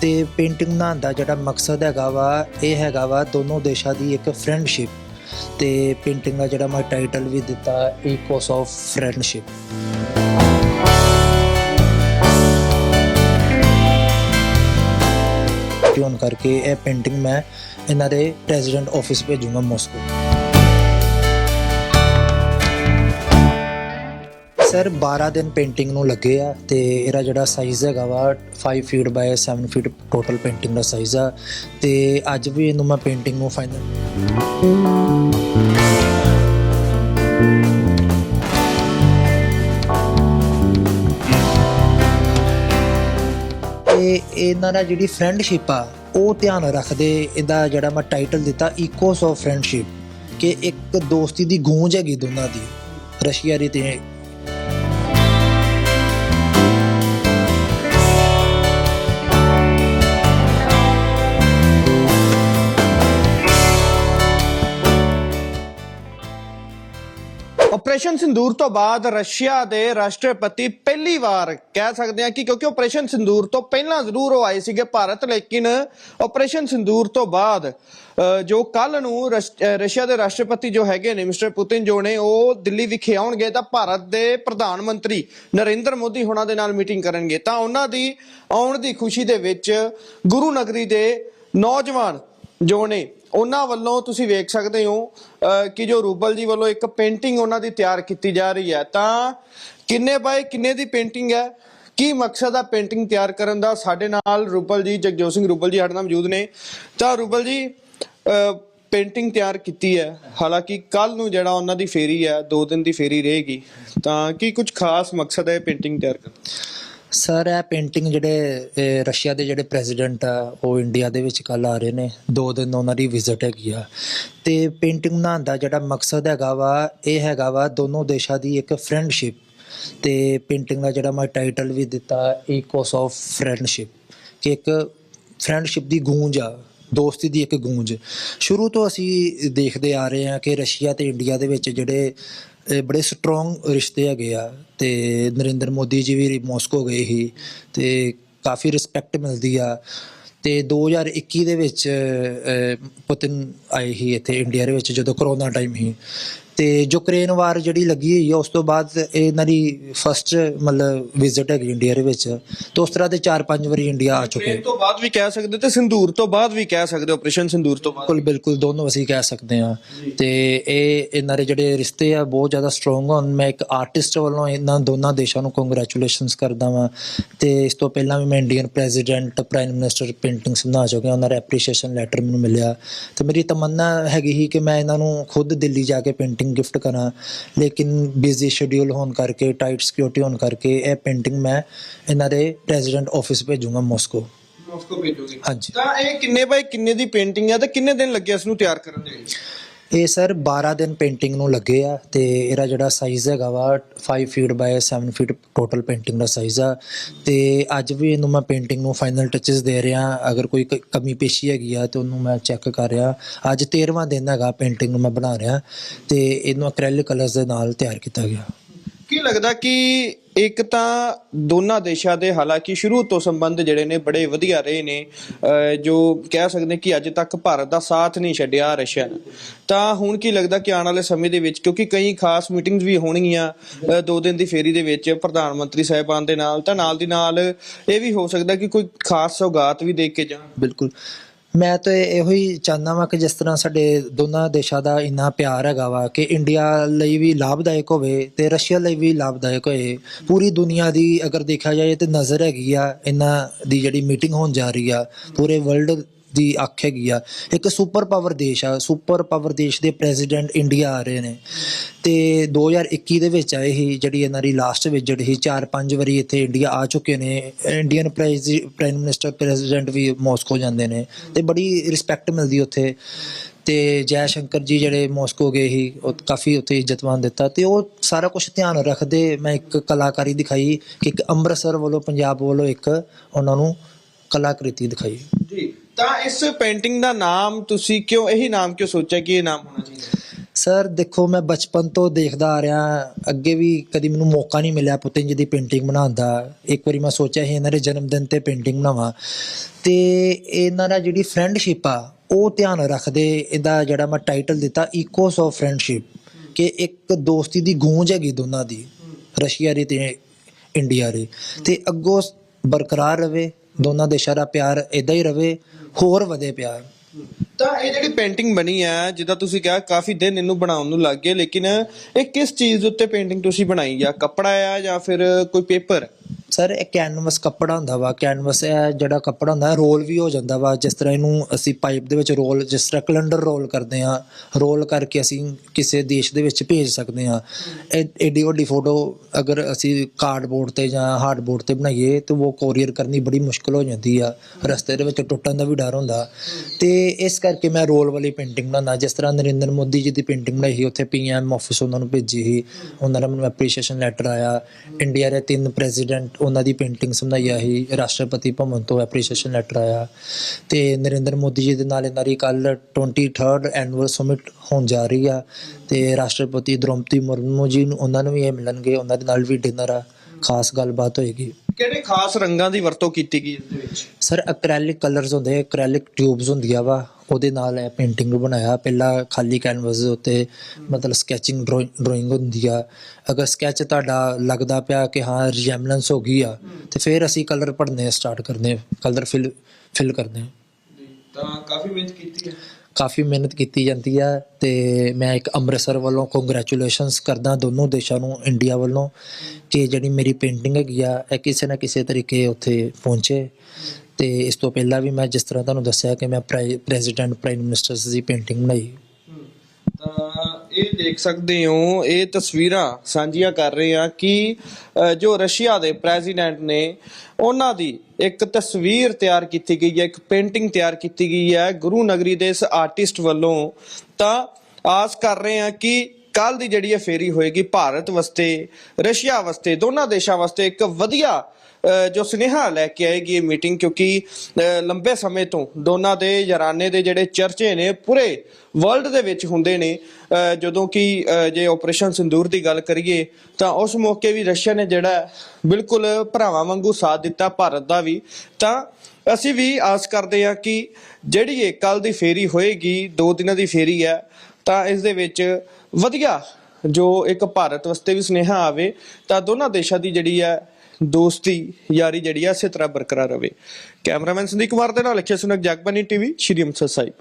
ਤੇ ਪੇਂਟਿੰਗ ਬਣਾਉਣ ਦਾ ਜਿਹੜਾ ਮਕਸਦ ਹੈਗਾ ਵਾ, ਇਹ ਹੈਗਾ ਵਾ ਦੋਨੋਂ ਦੇਸ਼ਾਂ ਦੀ ਇੱਕ ਫਰੈਂਡਸ਼ਿਪ ਤੇ ਪੇਂਟਿੰਗ ਦਾ ਜਿਹੜਾ ਮੈਂ ਟਾਈਟਲ ਵੀ ਦਿੱਤਾ ਇਕੋਸ ਆਫ ਫਰੈਂਡਸ਼ਿਪ ਟਿਊਨ ਕਰਕੇ ਇਹ ਪੇਂਟਿੰਗ ਮੈਂ ਇਹਨਾਂ ਦੇ ਪ੍ਰੈਜ਼ੀਡੈਂਟ ਆਫਿਸ ਭੇਜੂੰਗਾ ਮਾਸਕੋ ਸਰ 12 ਦਿਨ ਪੇਂਟਿੰਗ ਨੂੰ ਲੱਗੇ ਆ ਤੇ ਇਹਦਾ ਜਿਹੜਾ ਸਾਈਜ਼ ਹੈਗਾ ਵਾ 5 feet by 7 feet total painting the size ਆ ਤੇ ਅੱਜ ਵੀ ਇਹਨੂੰ ਮੈਂ ਪੇਂਟਿੰਗ ਨੂੰ ਫਾਈਨਲ ਇਹ ਇਹਨਾਂ ਦਾ ਜਿਹੜੀ ਫਰੈਂਡਸ਼ਿਪ ਆ, ਉਹ ਧਿਆਨ ਰੱਖਦੇ ਇਹਦਾ ਜਿਹੜਾ ਮੈਂ ਟਾਈਟਲ ਦਿੱਤਾ ਇਕੋਸ ਆਫ ਫਰੈਂਡਸ਼ਿਪ ਕਿ ਇੱਕ ਦੋਸਤੀ ਦੀ ਗੂੰਜ ਹੈਗੀ ਦੋਨਾਂ ਦੀ, ਰਸ਼ੀਆ ਦੀ ਤੇ ਆਪਰੇਸ਼ਨ ਸਿੰਦੂਰ ਤੋਂ ਬਾਅਦ ਰਸ਼ੀਆ ਦੇ ਰਾਸ਼ਟਰਪਤੀ ਪਹਿਲੀ ਵਾਰ ਕਹਿ ਸਕਦੇ ਹਾਂ ਕਿ ਕਿਉਂਕਿ ਆਪਰੇਸ਼ਨ ਸਿੰਦੂਰ ਤੋਂ ਪਹਿਲਾਂ ਜ਼ਰੂਰ ਉਹ ਆਏ ਸੀਗੇ ਭਾਰਤ, ਲੇਕਿਨ ਆਪਰੇਸ਼ਨ ਸਿੰਦੂਰ ਤੋਂ ਬਾਅਦ ਜੋ ਕੱਲ ਨੂੰ ਰਸ਼- ਰਸ਼ੀਆ ਦੇ ਰਾਸ਼ਟਰਪਤੀ ਜੋ ਹੈਗੇ ਨੇ ਮਿਸਟਰ ਪੁਤਿਨ ਜੋ ਨੇ, ਉਹ ਦਿੱਲੀ ਵਿਖੇ ਆਉਣਗੇ ਤਾਂ ਭਾਰਤ ਦੇ ਪ੍ਰਧਾਨ ਮੰਤਰੀ ਨਰਿੰਦਰ ਮੋਦੀ ਹੋਣਾ ਦੇ ਨਾਲ ਮੀਟਿੰਗ ਕਰਨਗੇ। ਤਾਂ ਉਹਨਾਂ ਦੀ ਆਉਣ ਦੀ ਖੁਸ਼ੀ ਦੇ ਵਿੱਚ ਗੁਰੂ ਨਗਰੀ ਦੇ ਨੌਜਵਾਨ ਜੋ ਨੇ ਉਹਨਾਂ ਵੱਲੋਂ ਤੁਸੀਂ ਵੇਖ ਸਕਦੇ ਹੋ ਕਿ ਜੋ ਰੂਬਲ ਜੀ ਵੱਲੋਂ ਇੱਕ ਪੇਂਟਿੰਗ ਉਹਨਾਂ ਦੀ ਤਿਆਰ ਕੀਤੀ ਜਾ ਰਹੀ ਹੈ। ਤਾਂ ਕਿੰਨੇ ਬਾਏ ਕਿੰਨੇ ਦੀ ਪੇਂਟਿੰਗ ਹੈ? ਕੀ ਮਕਸਦ ਆ ਪੇਂਟਿੰਗ ਤਿਆਰ ਕਰਨ ਦਾ? ਸਾਡੇ ਨਾਲ ਰੂਬਲ ਜੀ, ਜਗਜੋਤ ਸਿੰਘ ਰੂਬਲ ਜੀ ਸਾਡੇ ਨਾਲ ਮੌਜੂਦ ਨੇ। ਤਾਂ ਰੂਬਲ ਜੀ ਪੇਂਟਿੰਗ ਤਿਆਰ ਕੀਤੀ ਹੈ। ਹਾਲਾਂਕਿ ਕੱਲ ਨੂੰ ਜਿਹੜਾ ਉਹਨਾਂ ਦੀ ਫੇਰੀ ਹੈ, ਦੋ ਦਿਨ ਦੀ ਫੇਰੀ ਰਹੇਗੀ। ਤਾਂ ਕੀ ਕੁਝ ਖਾਸ ਮਕਸਦ ਹੈ ਪੇਂਟਿੰਗ ਤਿਆਰ ਕਰਨ ਸਰ ਇਹ ਪੇਂਟਿੰਗ ਜਿਹੜੇ ਅਹ, ਰਸ਼ੀਆ ਦੇ ਜਿਹੜੇ ਪ੍ਰੈਜ਼ੀਡੈਂਟ ਆ ਉਹ ਇੰਡੀਆ ਦੇ ਵਿੱਚ ਕੱਲ ਆ ਰਹੇ ਨੇ। ਦੋ ਦਿਨ ਉਹਨਾਂ ਦੀ ਵਿਜ਼ਿਟ ਹੈਗੀ ਆ। ਤੇ ਪੇਂਟਿੰਗ ਬਣਾਉਣ ਦਾ ਜਿਹੜਾ ਮਕਸਦ ਹੈਗਾ ਵਾ ਇਹ ਹੈਗਾ ਵਾ ਦੋਨੋਂ ਦੇਸ਼ਾਂ ਦੀ ਇੱਕ ਫਰੈਂਡਸ਼ਿਪ ਤੇ ਪੇਂਟਿੰਗ ਦਾ ਜਿਹੜਾ ਮੈਂ ਟਾਈਟਲ ਵੀ ਦਿੱਤਾ ਈਕੋਸ ਆਫ ਫਰੈਂਡਸ਼ਿਪ ਕਿ ਇੱਕ ਫਰੈਂਡਸ਼ਿਪ ਦੀ ਗੂੰਜ ਆ ਦੋਸਤੀ ਦੀ ਇੱਕ ਗੂੰਜ। ਸ਼ੁਰੂ ਤੋਂ ਅਸੀਂ ਦੇਖਦੇ ਆ ਰਹੇ ਹਾਂ ਕਿ ਰਸ਼ੀਆ ਤੇ ਇੰਡੀਆ ਦੇ ਵਿੱਚ ਜਿਹੜੇ ਇਹ ਬੜੇ ਸਟਰੋਂਗ ਰਿਸ਼ਤੇ ਹੈਗੇ ਆ ਤੇ ਨਰਿੰਦਰ ਮੋਦੀ ਜੀ ਵੀ ਮਾਸਕੋ ਗਏ ਸੀ ਤੇ ਕਾਫੀ ਰਿਸਪੈਕਟ ਮਿਲਦੀ ਆ ਤੇ 2021 ਦੇ ਵਿੱਚ ਪੁਤਿਨ ਆਏ ਸੀ ਇੱਥੇ ਇੰਡੀਆ ਦੇ ਵਿੱਚ ਜਦੋਂ ਕਰੋਨਾ ਟਾਈਮ ਸੀ। ਤੇ ਯੂਕਰੇਨ ਵਾਰ ਜਿਹੜੀ ਲੱਗੀ ਹੋਈ ਆ ਉਸ ਤੋਂ ਬਾਅਦ ਇਹ ਇਹਨਾਂ ਦੀ ਫਸਟ ਮਤਲਬ ਵਿਜ਼ਿਟ ਹੈਗੀ ਇੰਡੀਆ ਦੇ ਵਿੱਚ। ਤੇ ਉਸ ਤਰ੍ਹਾਂ ਦੇ 4-5 ਵਾਰੀ ਇੰਡੀਆ ਆ ਚੁੱਕੇ। ਟ੍ਰੇਨ ਤੋਂ ਬਾਅਦ ਵੀ ਕਹਿ ਸਕਦੇ ਤੇ ਸਿੰਦੂਰ ਤੋਂ ਬਾਅਦ ਵੀ ਕਹਿ ਸਕਦੇ ਆਪਰੇਸ਼ਨ ਸਿੰਦੂਰ ਤੋਂ ਬਾਅਦ? ਬਿਲਕੁਲ ਬਿਲਕੁਲ ਦੋਨੋਂ ਅਸੀਂ ਕਹਿ ਸਕਦੇ ਹਾਂ। ਤੇ ਇਹ ਇਹਨਾਂ ਦੇ ਜਿਹੜੇ ਰਿਸ਼ਤੇ ਆ ਬਹੁਤ ਜ਼ਿਆਦਾ ਸਟਰੋਂਗ ਹਨ ਮੈਂ ਇੱਕ ਆਰਟਿਸਟ ਵੱਲੋਂ ਇਹਨਾਂ ਦੋਨਾਂ ਦੇਸ਼ਾਂ ਨੂੰ ਕੰਗ੍ਰੈਚੁਲੇਸ਼ਨਸ ਕਰਦਾ ਵਾਂ। ਤੇ ਇਸ ਤੋਂ ਪਹਿਲਾਂ ਵੀ ਮੈਂ Indian president prime minister paintings ਬਣਾ ਚੁੱਕਿਆ। ਉਹਨਾਂ ਦਾ ਐਪਰੀਸ਼ੀਏਸ਼ਨ ਲੈਟਰ ਮੈਨੂੰ ਮਿਲਿਆ। ਤੇ ਮੇਰੀ ਤਮੰਨਾ ਹੈਗੀ ਸੀ ਕਿ ਮੈਂ ਇਹਨਾਂ ਨੂੰ ਖੁਦ ਦਿੱਲੀ ਜਾ ਕੇ ਪੇਂਟਿੰਗ ਗਿਫਟ ਕਰਾਂ। ਲੇਕਿਨ ਬਿਜ਼ੀ ਸ਼ਡਿਊਲ ਹੋਣ ਕਰਕੇ ਟਾਈਟ ਸਿਕਿਉਰਿਟੀ ਹੋਣ ਕਰਕੇ ਇਹ ਪੇਂਟਿੰਗ ਮੈਂ ਇਹਨਾਂ ਦੇ ਪ੍ਰੈਜ਼ੀਡੈਂਟ ਆਫਿਸ ਭੇਜੂੰਗਾ ਮਾਸਕੋ ਮਾਸਕੋ ਭੇਜੋਗੇ। ਹਾਂਜੀ। ਤਾਂ ਇਹ ਕਿੰਨੇ ਬਾਈ ਕਿੰਨੇ ਦੀ ਪੇਂਟਿੰਗ ਹੈ ਤੇ ਕਿੰਨੇ ਦਿਨ ਲੱਗੇ ਇਸ ਨੂੰ ਤਿਆਰ ਕਰਨ ਦੇ ਇਹ ਸਰ 12 ਦਿਨ ਪੇਂਟਿੰਗ ਨੂੰ ਲੱਗੇ ਆ ਤੇ ਇਹਦਾ ਜਿਹੜਾ ਸਾਈਜ਼ ਹੈਗਾ ਵਾ 5 feet by 7 feet total painting the size ਆ। ਤੇ ਅੱਜ ਵੀ ਇਹਨੂੰ ਮੈਂ ਪੇਂਟਿੰਗ ਨੂੰ ਫਾਈਨਲ ਟੱਚਸ ਦੇ ਰਿਹਾ। ਅਗਰ ਕੋਈ ਕ- ਕਮੀ ਪੇਸ਼ੀ ਹੈਗੀ ਆ ਤੇ ਉਹਨੂੰ ਮੈਂ ਚੈੱਕ ਕਰ ਰਿਹਾ। ਅੱਜ 13ਵਾਂ ਦਿਨ ਹੈਗਾ ਪੇਂਟਿੰਗ ਨੂੰ ਮੈਂ ਬਣਾ ਰਿਹਾ ਤੇ ਇਹਨੂੰ ਐਕ੍ਰੈਲਿਕ ਕਲਰਸ ਦੇ ਨਾਲ ਤਿਆਰ ਕੀਤਾ ਗਿਆ। ਕੀ ਲੱਗਦਾ ਕਿ ਇੱਕ ਤਾਂ ਦੋਨਾਂ ਦੇਸ਼ਾਂ ਦੇ ਹਾਲਾਂਕਿ ਸ਼ੁਰੂ ਤੋਂ ਸੰਬੰਧ ਜਿਹੜੇ ਨੇ ਬੜੇ ਵਧੀਆ ਰਹੇ ਨੇ ਜੋ ਕਹਿ ਸਕਦੇ ਕਿ ਅੱਜ ਤੱਕ ਭਾਰਤ ਦਾ ਸਾਥ ਨਹੀਂ ਛੱਡਿਆ ਰਸ਼ੀਆ ਨੇ। ਤਾਂ ਹੁਣ ਕੀ ਲੱਗਦਾ ਕਿ ਆਉਣ ਵਾਲੇ ਸਮੇਂ ਦੇ ਵਿੱਚ, ਕਿਉਂਕਿ ਕਈ ਖਾਸ ਮੀਟਿੰਗਸ ਵੀ ਹੋਣਗੀਆਂ ਦੋ ਦਿਨ ਦੀ ਫੇਰੀ ਦੇ ਵਿੱਚ ਪ੍ਰਧਾਨ ਮੰਤਰੀ ਸਾਹਿਬਾਨ ਦੇ ਨਾਲ, ਤਾਂ ਨਾਲ ਦੀ ਨਾਲ ਇਹ ਵੀ ਹੋ ਸਕਦਾ ਕਿ ਕੋਈ ਖਾਸ ਸੌਗਾਤ ਵੀ ਦੇ ਕੇ ਜਾਣ। ਬਿਲਕੁਲ। ਮੈਂ ਤਾਂ ਇਹੋ ਹੀ ਚਾਹੁੰਦਾ ਵਾਂ ਕਿ ਜਿਸ ਤਰ੍ਹਾਂ ਸਾਡੇ ਦੋਨਾਂ ਦੇਸ਼ਾਂ ਦਾ ਇੰਨਾ ਪਿਆਰ ਹੈਗਾ ਵਾ ਕਿ ਇੰਡੀਆ ਲਈ ਵੀ ਲਾਭਦਾਇਕ ਹੋਵੇ ਤੇ ਰਸ਼ੀਆ ਲਈ ਵੀ ਲਾਭਦਾਇਕ ਹੋਏ। ਪੂਰੀ ਦੁਨੀਆ ਦੀ ਅਗਰ ਦੇਖਿਆ ਜਾਏ ਤੇ ਨਜ਼ਰ ਹੈਗੀ ਆ ਇਹਨਾਂ ਦੀ ਜਿਹੜੀ ਮੀਟਿੰਗ ਹੋਣ ਜਾ ਰਹੀ ਆ, ਪੂਰੇ ਵਰਲਡ ਦੀ ਅੱਖ ਹੈਗੀ ਆ। ਇੱਕ ਸੁਪਰ ਪਾਵਰ ਦੇਸ਼ ਆ। ਸੁਪਰ ਪਾਵਰ ਦੇਸ਼ ਦੇ ਪ੍ਰੈਜ਼ੀਡੈਂਟ ਇੰਡੀਆ ਆ ਰਹੇ ਨੇ। ਤੇ 2021 ਦੇ ਵਿੱਚ ਆਏ ਸੀ ਜਿਹੜੀ ਇਹਨਾਂ ਦੀ ਲਾਸਟ ਵਿਜ਼ਿਟ ਸੀ 4-5 ਵਾਰੀ ਇੱਥੇ ਇੰਡੀਆ ਆ ਚੁੱਕੇ ਨੇ। ਇੰਡੀਅਨ ਪ੍ਰਾਈਮ ਮਿਨਿਸਟਰ ਪ੍ਰੈਜ਼ੀਡੈਂਟ ਵੀ ਮਾਸਕੋ ਜਾਂਦੇ ਨੇ। ਤੇ ਬੜੀ ਰਿਸਪੈਕਟ ਮਿਲਦੀ ਉੱਥੇ। ਤੇ ਜੈ ਸ਼ੰਕਰ ਜੀ ਜਿਹੜੇ ਮਾਸਕੋ ਗਏ ਸੀ, ਉਹ ਕਾਫੀ ਉੱਥੇ ਇੱਜ਼ਤਮਾਨ ਦਿੱਤਾ। ਤੇ ਉਹ ਸਾਰਾ ਕੁਝ ਧਿਆਨ ਰੱਖਦੇ, ਮੈਂ ਇੱਕ ਕਲਾਕਾਰੀ ਦਿਖਾਈ, ਕਿ ਇੱਕ ਅੰਮ੍ਰਿਤਸਰ ਵੱਲੋਂ, ਪੰਜਾਬ ਵੱਲੋਂ ਇੱਕ ਉਹਨਾਂ ਨੂੰ ਕਲਾਕ੍ਰਿਤੀ ਦਿਖਾਈ। ਤਾਂ ਇਸ ਪੇਂਟਿੰਗ ਦਾ ਨਾਮ ਤੁਸੀਂ ਕਿਉਂ, ਇਹੀ ਨਾਮ ਕਿਉਂ ਸੋਚਿਆ ਕਿ ਇਹ ਨਾਮ ਹੋਣਾ ਚਾਹੀਦਾ? ਸਰ ਦੇਖੋ, ਮੈਂ ਬਚਪਨ ਤੋਂ ਦੇਖਦਾ ਆ ਰਿਹਾ। ਅੱਗੇ ਵੀ ਕਦੀ ਮੈਨੂੰ ਮੌਕਾ ਨਹੀਂ ਮਿਲਿਆ ਪੁੱਤਨ ਜੀ ਦੀ ਪੇਂਟਿੰਗ ਬਣਾਉਣ ਦਾ। ਇੱਕ ਵਾਰੀ ਮੈਂ ਸੋਚਿਆ ਸੀ ਇਹਨਾਂ ਦੇ ਜਨਮ ਦਿਨ ਤੇ ਪੇਂਟਿੰਗ ਬਣਾਵਾਂ। ਤੇ ਇਹਨਾਂ ਦਾ ਜਿਹੜੀ ਫਰੈਂਡਸ਼ਿਪ ਆ, ਉਹ ਧਿਆਨ ਰੱਖਦੇ, ਇਹਦਾ ਜਿਹੜਾ ਮੈਂ ਟਾਈਟਲ ਦਿੱਤਾ ਇਕੋਸ ਆਫ ਫਰੈਂਡਸ਼ਿਪ ਕਿ ਇੱਕ ਦੋਸਤੀ ਦੀ ਗੂੰਜ ਹੈਗੀ ਦੋਨਾਂ ਦੀ, ਰਸ਼ੀਆ ਦੀ ਤੇ ਇੰਡੀਆ ਦੀ। ਤੇ ਅੱਗੋਂ ਬਰਕਰਾਰ ਰਵੇ ਦੋਨਾਂ ਦੇਸ਼ਾਂ ਦਾ ਪਿਆਰ ਇਦਾਂ ਹੀ ਰਵੇ, ਹੋਰ ਵਧੇ ਪਿਆਰ। ਤਾਂ ਇਹ ਜਿਹੜੀ ਪੇਂਟਿੰਗ ਬਣੀ ਹੈ ਜਿੱਦਾਂ ਤੁਸੀਂ ਕਿਹਾ, ਕਾਫੀ ਦਿਨ ਇਹਨੂੰ ਬਣਾਉਣ ਨੂੰ ਲੱਗ ਗਏ, ਲੇਕਿਨ ਇਹ ਕਿਸ ਚੀਜ਼ ਉੱਤੇ ਪੇਂਟਿੰਗ ਤੁਸੀਂ ਬਣਾਈ ਆ? ਕੱਪੜਾ ਆ ਜਾਂ ਫਿਰ ਕੋਈ ਪੇਪਰ ਸਰ, ਇਹ ਕੈਨਵਸ ਕੱਪੜਾ ਹੁੰਦਾ ਵਾ ਕੈਨਵਸ ਇਹ ਜਿਹੜਾ ਕੱਪੜਾ ਹੁੰਦਾ ਰੋਲ ਵੀ ਹੋ ਜਾਂਦਾ ਵਾ। ਜਿਸ ਤਰ੍ਹਾਂ ਇਹਨੂੰ ਅਸੀਂ ਪਾਈਪ ਦੇ ਵਿੱਚ ਰੋਲ ਜਿਸ ਤਰ੍ਹਾਂ ਕੈਲੰਡਰ ਰੋਲ ਕਰਦੇ ਆ ਰੋਲ ਕਰਕੇ ਅਸੀਂ ਕਿਸੇ ਦੇਸ਼ ਦੇ ਵਿੱਚ ਭੇਜ ਸਕਦੇ ਆ ਐਡੀ ਵੱਡੀ ਫੋਟੋ ਅਗਰ ਅਸੀਂ ਕਾਰਡਬੋਰਡ ਤੇ ਜਾਂ ਹਾਰਡਬੋਰਡ ਤੇ ਬਣਾਈਏ, ਤੇ ਉਹ ਕੋਰੀਅਰ ਕਰਨੀ ਬੜੀ ਮੁਸ਼ਕਲ ਹੋ ਜਾਂਦੀ ਆ। ਰਸਤੇ ਦੇ ਵਿੱਚ ਟੁੱਟਣ ਦਾ ਵੀ ਡਰ ਹੁੰਦਾ। ਤੇ ਇਸ ਕਰਕੇ ਮੈਂ ਰੋਲ ਵਾਲੀ ਪੇਂਟਿੰਗ ਬਣਾਉਂਦਾ। ਜਿਸ ਤਰ੍ਹਾਂ ਨਰਿੰਦਰ ਮੋਦੀ ਜੀ ਦੀ ਪੇਂਟਿੰਗ ਬਣਾਈ ਸੀ, ਉੱਥੇ ਪੀਐਮ ਆਫਿਸ ਉਹਨਾਂ ਨੂੰ ਭੇਜੀ ਸੀ। ਉਹਨਾਂ ਦਾ ਮੈਨੂੰ ਐਪਰੀਸ਼ੀਏਸ਼ਨ ਲੈਟਰ ਆਇਆ। ਇੰਡੀਆ ਦੇ ਤਿੰਨ ਪ੍ਰੈਜ਼ੀਡੈਂਟ ਉਹਨਾਂ ਦੀ ਪੇਂਟਿੰਗਸ ਬਣਾਈਆਂ ਸੀ ਰਾਸ਼ਟਰਪਤੀ ਭਵਨ ਤੋਂ ਐਪਰੀਸ਼ੀਏਸ਼ਨ ਲੈਟਰ ਆਇਆ ਤੇ ਨਰਿੰਦਰ ਮੋਦੀ ਜੀ ਦੇ ਨਾਲ ਇਹਨਾਂ ਦੀ ਕੱਲ 23rd ਐਨੂਅਲ ਸਮਿਟ ਹੋਣ ਜਾ ਰਹੀ ਆ ਤੇ ਰਾਸ਼ਟਰਪਤੀ ਦ੍ਰੋਪਦੀ ਮੁਰਮੂ ਜੀ ਨੂੰ ਉਹਨਾਂ ਨੂੰ ਵੀ ਇਹ ਮਿਲਣਗੇ ਉਹਨਾਂ ਦੇ ਨਾਲ ਵੀ ਡਿਨਰ ਆ ਖਾਸ ਗੱਲਬਾਤ ਹੋਏਗੀ। ਕਿਹੜੇ ਖਾਸ ਰੰਗਾਂ ਦੀ ਵਰਤੋਂ ਕੀਤੀ ਗਈ ਇਸ ਦੇ ਵਿੱਚ? ਸਰ ਐਕ੍ਰੈਲਿਕ ਕਲਰਸ ਹੁੰਦੇ ਐਕ੍ਰੈਲਿਕ ਟਿਊਬਸ ਹੁੰਦੀਆਂ ਵਾ ਉਹਦੇ ਨਾਲ ਇਹ ਪੇਂਟਿੰਗ ਬਣਾਇਆ। ਪਹਿਲਾਂ ਖਾਲੀ ਕੈਨਵਸ ਦੇ ਉੱਤੇ ਮਤਲਬ ਸਕੈਚਿੰਗ ਡਰਾਇੰਗ ਹੁੰਦੀ ਆ। ਅਗਰ ਸਕੈਚ ਤੁਹਾਡਾ ਲੱਗਦਾ ਪਿਆ ਕਿ ਹਾਂ ਰਿਜੈਮਲੈਂਸ ਹੋ ਗਈ ਆ ਤੇ ਫਿਰ ਅਸੀਂ ਕਲਰ ਭਰਨੇ ਸਟਾਰਟ ਕਰਨੇ ਕਲਰ ਫਿਲ ਫਿਲ ਕਰਦੇ ਹਾਂ ਤਾਂ ਕਾਫੀ ਮਿਹਨਤ ਕੀਤੀ ਹੈ। ਕਾਫੀ ਮਿਹਨਤ ਕੀਤੀ ਜਾਂਦੀ ਆ ਤੇ ਮੈਂ ਇੱਕ ਅੰਮ੍ਰਿਤਸਰ ਵੱਲੋਂ ਕੰਗ੍ਰੈਚੁਲੇਸ਼ਨਸ ਕਰਦਾ ਦੋਨੋਂ ਦੇਸ਼ਾਂ ਨੂੰ ਇੰਡੀਆ ਵੱਲੋਂ ਕਿ ਜਿਹੜੀ ਮੇਰੀ ਪੇਂਟਿੰਗ ਹੈਗੀ ਆ ਇਹ ਕਿਸੇ ਨਾ ਕਿਸੇ ਤਰੀਕੇ ਉੱਥੇ ਪਹੁੰਚੇ। ਤੇ ਇਸ ਤੋਂ ਪਹਿਲਾਂ ਵੀ ਮੈਂ ਜਿਸ ਤਰ੍ਹਾਂ ਤੁਹਾਨੂੰ ਦੱਸਿਆ ਕਿ ਮੈਂ ਪ੍ਰੈਜ਼ੀਡੈਂਟ, ਪ੍ਰਾਈਮ ਮਿਨਿਸਟਰਸ ਦੀ ਪੇਂਟਿੰਗ ਬਣਾਈ। ਤਾਂ ਇਹ ਦੇਖ ਸਕਦੇ ਹੋ, ਇਹ ਤਸਵੀਰਾਂ ਸਾਂਝੀਆਂ ਕਰ ਰਹੇ ਹਾਂ ਕਿ ਜੋ ਰਸ਼ੀਆ ਦੇ ਪ੍ਰੈਜ਼ੀਡੈਂਟ ਨੇ, ਉਹਨਾਂ ਦੀ ਇੱਕ ਤਸਵੀਰ ਤਿਆਰ ਕੀਤੀ ਗਈ ਹੈ, ਇੱਕ ਪੇਂਟਿੰਗ ਤਿਆਰ ਕੀਤੀ ਗਈ ਹੈ ਗੁਰੂ ਨਗਰੀ ਦੇ ਇਸ ਆਰਟਿਸਟ ਵੱਲੋਂ। ਤਾਂ ਆਸ ਕਰ ਰਹੇ ਹਾਂ ਕਿ ਕੱਲ ਦੀ ਜਿਹੜੀ ਇਹ ਫੇਰੀ ਹੋਏਗੀ, ਭਾਰਤ ਵਾਸਤੇ, ਰਸ਼ੀਆ ਵਾਸਤੇ, ਦੋਨਾਂ ਦੇਸ਼ਾਂ ਵਾਸਤੇ ਇੱਕ ਵਧੀਆ ਜੋ ਸੁਨੇਹਾ ਲੈ ਕੇ ਆਏਗੀ ਇਹ ਮੀਟਿੰਗ ਕਿਉਂਕਿ ਲੰਬੇ ਸਮੇਂ ਤੋਂ ਦੋਨਾਂ ਦੇ, ਯਾਰਾਨੇ ਦੇ ਜਿਹੜੇ ਚਰਚੇ ਨੇ, ਪੂਰੇ ਵਰਲਡ ਦੇ ਵਿੱਚ ਹੁੰਦੇ ਨੇ। ਜਦੋਂ ਕਿ ਜੇ ਆਪਰੇਸ਼ਨ ਸਿੰਦੂਰ ਦੀ ਗੱਲ ਕਰੀਏ, ਤਾਂ ਉਸ ਮੌਕੇ ਵੀ ਰਸ਼ੀਆ ਨੇ ਜਿਹੜਾ ਬਿਲਕੁਲ ਭਰਾਵਾਂ ਵਾਂਗੂ ਸਾਥ ਦਿੱਤਾ, ਭਾਰਤ ਦਾ ਵੀ। ਤਾਂ ਅਸੀਂ ਵੀ ਆਸ ਕਰਦੇ ਹਾਂ ਕਿ ਜਿਹੜੀ ਇਹ ਕੱਲ ਦੀ ਫੇਰੀ ਹੋਏਗੀ, ਦੋ ਦਿਨਾਂ ਦੀ ਫੇਰੀ ਹੈ, ਤਾਂ ਇਸ ਦੇ ਵਿੱਚ ਵਧੀਆ ਜੋ ਇੱਕ ਭਾਰਤ ਵਾਸਤੇ ਵੀ ਸੁਨੇਹਾ ਆਵੇ, ਤਾਂ ਦੋਨਾਂ ਦੇਸ਼ਾਂ ਦੀ ਜਿਹੜੀ ਹੈ ਦੋਸਤੀ ਯਾਰੀ ਜਿਹੜੀ ਆ, ਇਸੇ ਤਰ੍ਹਾਂ ਬਰਕਰਾਰ ਰਵੇ ਕੈਮਰਾਮੈਨ ਸੰਦੀਪ ਕੁਮਾਰ ਦੇ ਨਾਲ ਲਿਖਿਆ ਸੁਨਕ ਜਗਬਾਨੀ ਟੀਵੀ, ਸ਼੍ਰੀ ਅੰਮ੍ਰਿਤਸਰ ਸਾਹਿਬ।